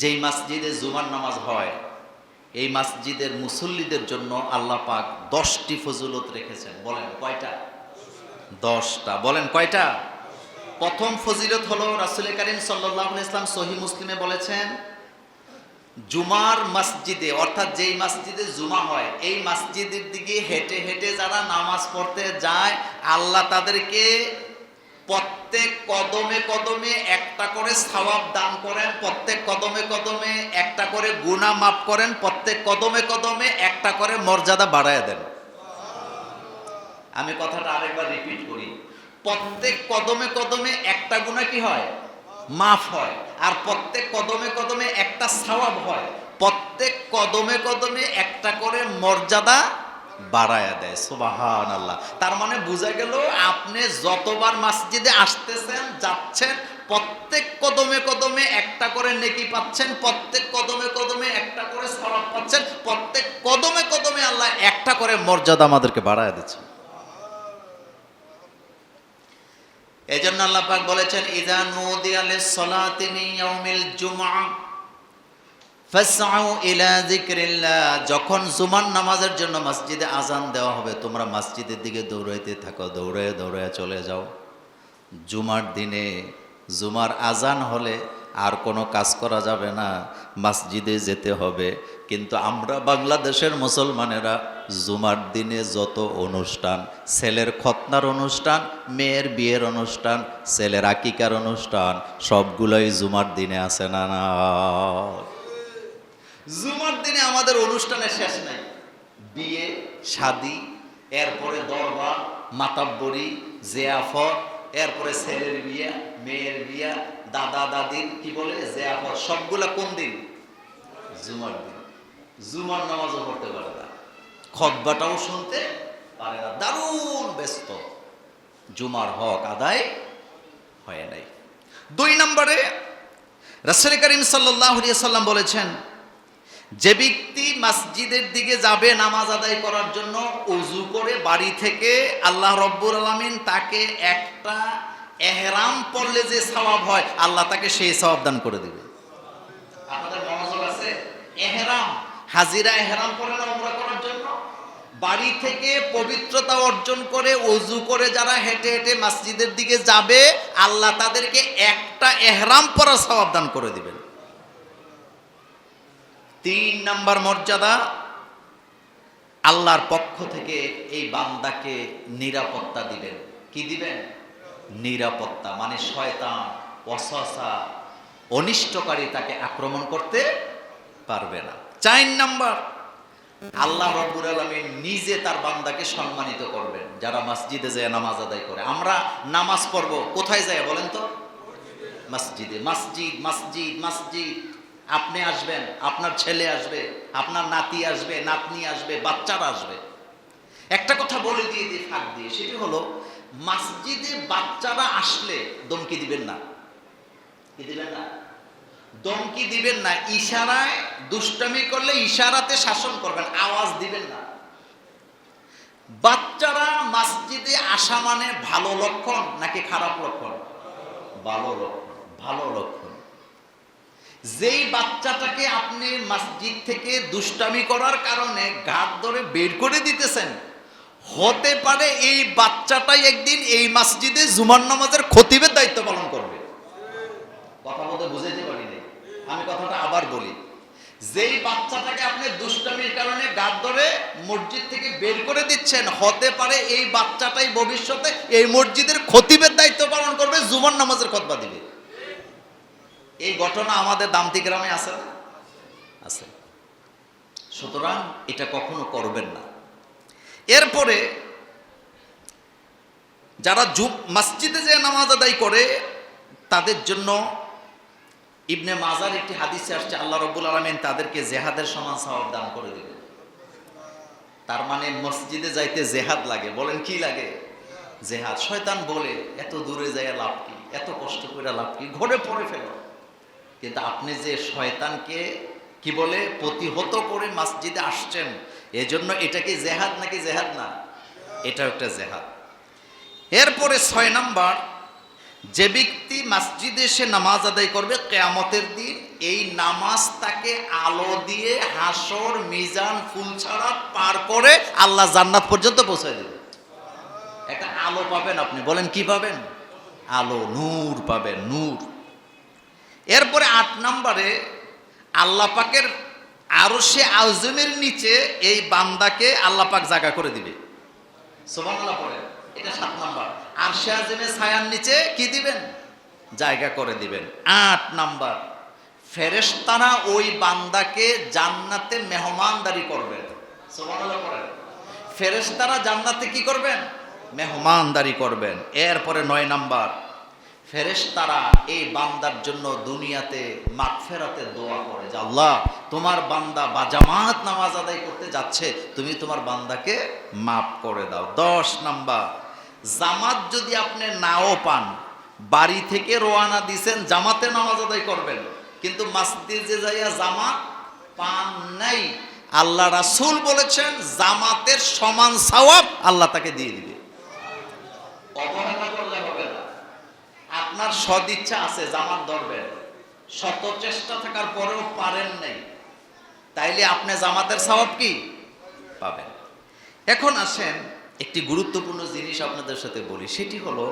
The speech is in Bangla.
যেই মসজিদে জুমার নামাজ হয়, এই মসজিদের মুসল্লিদের জন্য আল্লাহ পাক দশটি ফজিলত রেখেছেন। বলেন, কয়টা? দশটা। বলেন, কয়টা? প্রথম ফজিলত হলো রাসুল করিম সাল্লাহ ইসলাম সহি মুসলিমে বলেছেন, জুমার মসজিদে, অর্থাৎ যেই মসজিদে জুমা হয়, এই মসজিদের দিকে হেঁটে হেঁটে যারা নামাজ পড়তে যায়, আল্লাহ তাদেরকে প্রত্যেক কদমে কদমে একটা করে সওয়াব দান করেন, প্রত্যেক কদমে কদমে একটা করে গুণা মাফ করেন, প্রত্যেক কদমে কদমে একটা করে মর্যাদা বাড়ায় দেন। আমি কথাটা আরেকবার রিপিট করি। প্রত্যেক কদমে কদমে একটা গুণা কি হয়? মাফ হয়। আর প্রত্যেক কদমে কদমে একটা সওয়াব হয়। প্রত্যেক কদমে কদমে একটা করে মর্যাদা বাড়ায়া দেয় সুবাহান আল্লাহ তার মানে বোঝা গেল আপনি যতবার মসজিদে আসতেছেন, যাচ্ছেন, প্রত্যেক কদমে কদমে একটা করে নেকি পাচ্ছেন, প্রত্যেক কদমে কদমে একটা করে সওয়াব পাচ্ছেন, প্রত্যেক কদমে কদমে আল্লাহ একটা করে মর্যাদা আমাদেরকে বাড়ায় দিচ্ছে। এই জন্য আল্লাহ পাক বলেছেন ইদা নুদিয়া লিস-সালাতি মিন ইয়াউমিল জুমআ। যখন জুমার নামাজের জন্য মসজিদে আজান দেওয়া হবে, তোমরা মসজিদের দিকে দৌড়াইতে থাকো দৌড়ে দৌড়ে চলে যাও। জুমার দিনে, জুমার আজান হলে আর কোনো কাজ করা যাবে না, মসজিদে যেতে হবে। কিন্তু আমরা বাংলাদেশের মুসলমানেরা জুমার দিনে যত অনুষ্ঠান, ছেলের খতনার অনুষ্ঠান, মেয়ের বিয়ের অনুষ্ঠান, ছেলের আকিকার অনুষ্ঠান, সবগুলোই জুমার দিনে আসে না না? জুমার দিনে আমাদের অনুষ্ঠানের শেষ নাই। বিয়ে, শাদি, এরপরে দরবার মাতাব্বরি, জেয়াফত, এরপরে ছেলের বিয়া, মেয়ের বিয়া, দাদা, দাদির, কি বলে, জেয়াফত, সবগুলা কোন দিন? জুমার দিন। জুমার নামাজও পড়তে পারে না। খতবাটাও শুনতে পারে না। দারুণ ব্যস্ত। জুমার হক আদায় হয় নাই। দুই নম্বরে রাসূল করিম আলাইহি সাল্লাম বলেছেন যে ব্যক্তি মসজিদের দিকে যাবে নামাজ আদায় করার জন্য, উজু করে বাড়ি থেকে আল্লাহ রব্বুর আলমিন তাকে একটা এহরাম পড়লে যে সওয়াব হয়, আল্লাহ তাকে সেই সওয়াব দান করে দেবে। আপনাদের মনোযোগ আছে? এহরাম, হাজিরা এহরাম করে না উমরা করার জন্য? বাড়ি থেকে পবিত্রতা অর্জন করে অজু করে যারা হেঁটে হেঁটে মসজিদের দিকে যাবে, আল্লাহ তাদেরকে একটা এহরাম পরা সওয়াব দান করে দিবেন। তিন নাম্বার মর্যাদা, আল্লাহর পক্ষ থেকে এই বান্দাকে নিরাপত্তা দিবেন। কি দিবেন? নিরাপত্তা মানে শয়তান অসসা অনিষ্টকারী তাকে আক্রমণ করতে পারবে না। চার নাম্বার, আল্লাহ রব্বুর আলমী নিজে তার বান্দাকে সম্মানিত করবেন, যারা মসজিদে যায় নামাজ আদায় করে। আমরা নামাজ পড়ব, কোথায় যায় বলেন তো? মসজিদে। মসজিদ মসজিদ মসজিদ। আপনি আসবেন, আপনার ছেলে আসবে, আপনার নাতি আসবে, নাতনি আসবে, বাচ্চারা আসবে। একটা কথা বলে দিয়ে দিয়ে ফাঁক দিয়ে, সেটি হলো, মসজিদে বাচ্চারা আসলে দমকি দিবেন না। কি দিবেন না? দমকি দিবেন না, ইশারায় দুষ্টামি করলে ইশারাতে শাসন করবেন, আওয়াজ দিবেন না। বাচ্চারা মসজিদে আসা মানে ভালো লক্ষণ নাকি খারাপ লক্ষণ? ভালো লক্ষণ ভালো লক্ষণ। যেই বাচ্চাটাকে আপনি মসজিদ থেকে দুষ্টামি করার কারণে ঘাট ধরে বের করে দিতেছেন, হতে পারে এই বাচ্চাটাই একদিন এই মসজিদে জুমার নামাজের খতিবের দায়িত্ব পালন করবে। কথা বলতে বুঝাইতে পারি আমি কথাটা আবার বলি, যেই বাচ্চাটাকে আপনি দুষ্টামির কারণে গাদ ধরে মসজিদ থেকে বের করে দিচ্ছেন, হতে পারে এই বাচ্চাটাই ভবিষ্যতে এই মসজিদের খতিবের দায়িত্ব পালন করবে, জুমার নামাজের খতবা দিবে। এই ঘটনা আমাদের দামতি গ্রামে আছে? আছে। সুতরাং এটা কখনো করবেন না। এরপরে যারা জুম মসজিদে যে নামাজ আদায় করে, তাদের জন্য ইবনে মাজার একটি হাদিসে আসছে, আল্লাহ রব্বুল আলমিন তাদেরকে জেহাদের সমান সওয়াব দান করে দেবে তার মানে মসজিদে যাইতে জেহাদ লাগে। বলেন কি লাগে? জেহাদ। শয়তান বলে, এত দূরে যায় লাভ কি? এত কষ্ট করে লাভ কি? ঘরে পড়ে ফেল। কিন্তু আপনি যে শয়তানকে কি বলে প্রতিহত করে মসজিদে আসছেন, এজন্য এটা কি জেহাদ নাকি জেহাদ না? এটা একটা জেহাদ। এরপরে ছয় নাম্বার, যে ব্যক্তি মসজিদে এসে নামাজ আদায় করবে কেয়ামতের দিন, এই নামাজ তাকে আলো দিয়ে হাসর, মিজান, ফুল ছাড়া পার করে আল্লাহ জান্নাত পর্যন্ত পৌঁছায় দেবে। একটা আলো পাবেন আপনি। বলেন কি পাবেন? আলো, নূর পাবেন, নূর। এরপরে আট নম্বরে আল্লাহ পাকের আরও সে আজমের নিচে এই বান্দাকে আল্লাপাক জায়গা করে দিবে। এটা সাত নাম্বার। আর আজমের ছায়ার নিচে কি দিবেন? জায়গা করে দিবেন। আট নাম্বার। ফেরেশতারা ওই বান্দাকে জান্নাতে মেহমানদারি করবেন ফেরেশতারা জান্নাতে কি করবেন? মেহমানদারি করবেন। এরপরে নয় নাম্বার। ফেরেশতারা এই বান্দার জন্য দুনিয়াতে মাগফেরাতে দোয়া করে যে, আল্লাহ, তোমার বান্দা বা জামাত নামাজ আদায় করতে যাচ্ছে, তুমি তোমার বান্দাকে মাফ করে দাও। দশ নাম্বার, জামাত যদি আপনি নাও পান, বাড়ি থেকে রোয়ানা দিছেন, জামাতে নামাজ আদায় করবেন, কিন্তু মাসজিদে যাইয়া জামাত পান নাই, আল্লাহ রাসূল বলেছেন, জামাতের সমান সওয়াব আল্লাহ তাকে দিয়ে দিবে অবহেলা করলে হবে না আপনার সদিচ্ছা আছে জামার ধরবেন শত চেষ্টা থাকার পরেও পারেন নাই। তাইলে আপনি জামাতের স্বভাব কি? পাবেন। এখন আসেন, একটি গুরুত্বপূর্ণ জিনিস আপনাদের সাথে বলি। সেটি হলো